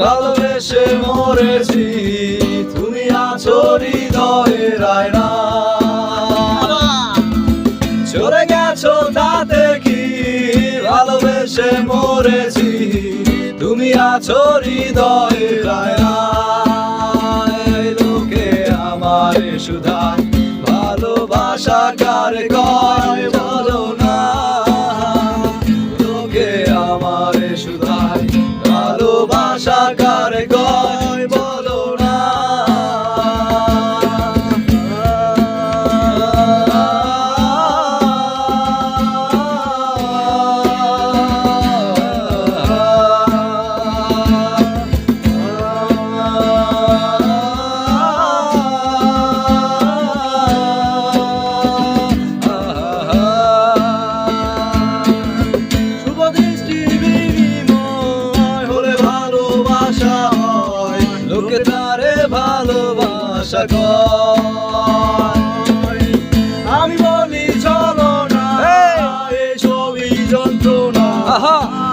ভালোবেসে মরেছি তুমি আছো হৃদয়ে রায় না চলে গেছো তাতে কি? ভালোবেসে মরেছি তুমি আছো হৃদয়ের ভালোবাসা কার কয় কয় আমি বলি চলো না। ছবি যন্ত্রণা।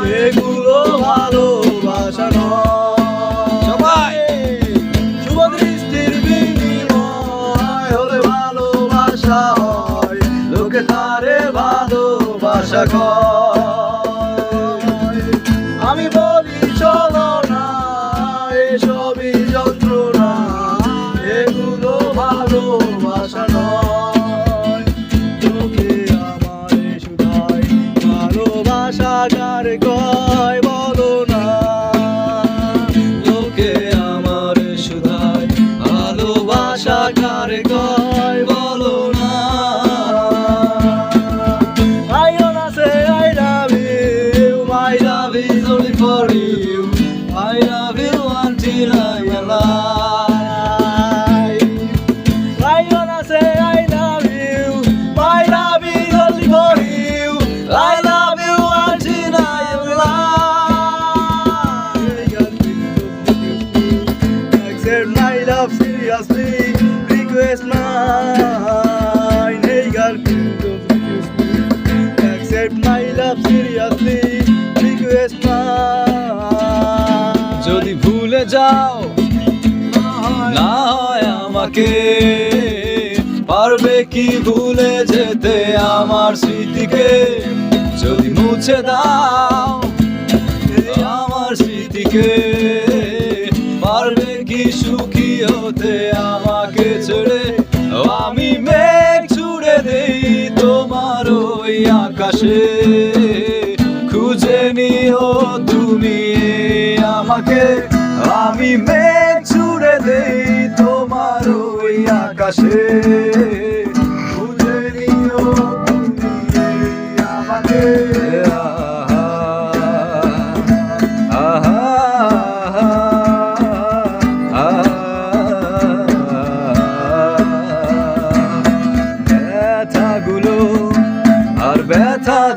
এগুলো ভালোবাসা সবাই। শুভ দৃষ্টির বিনিময় হলে ভালোবাসা হয়। লোকে তারে ভালোবাসা আমি বলি কয় বলো না লোকে আমার শুধাই ভালোবাসা কার কয় বলো না I wanna say I love you, my love is only for you. Alive. My love seriously, request mine. Hey girl, don't refuse me. Accept my love seriously, request mine. যদি ভুলে যাও না হয় আমাকে পারবে কি ভুলে যেতে আমার স্মৃতিকে যদি মুছে দাও আমার স্মৃতিকে সুখী হতে আমাকে ছেড়ে, আমি মেঘ ছুড়ে দেই তোমার ওই আকাশে। খুঁজে নিও তুমি আমাকে, আমি মেঘ ছুড়ে দেই তোমার ওই আকাশে। খুঁজে নিও তুমি আমাকে। た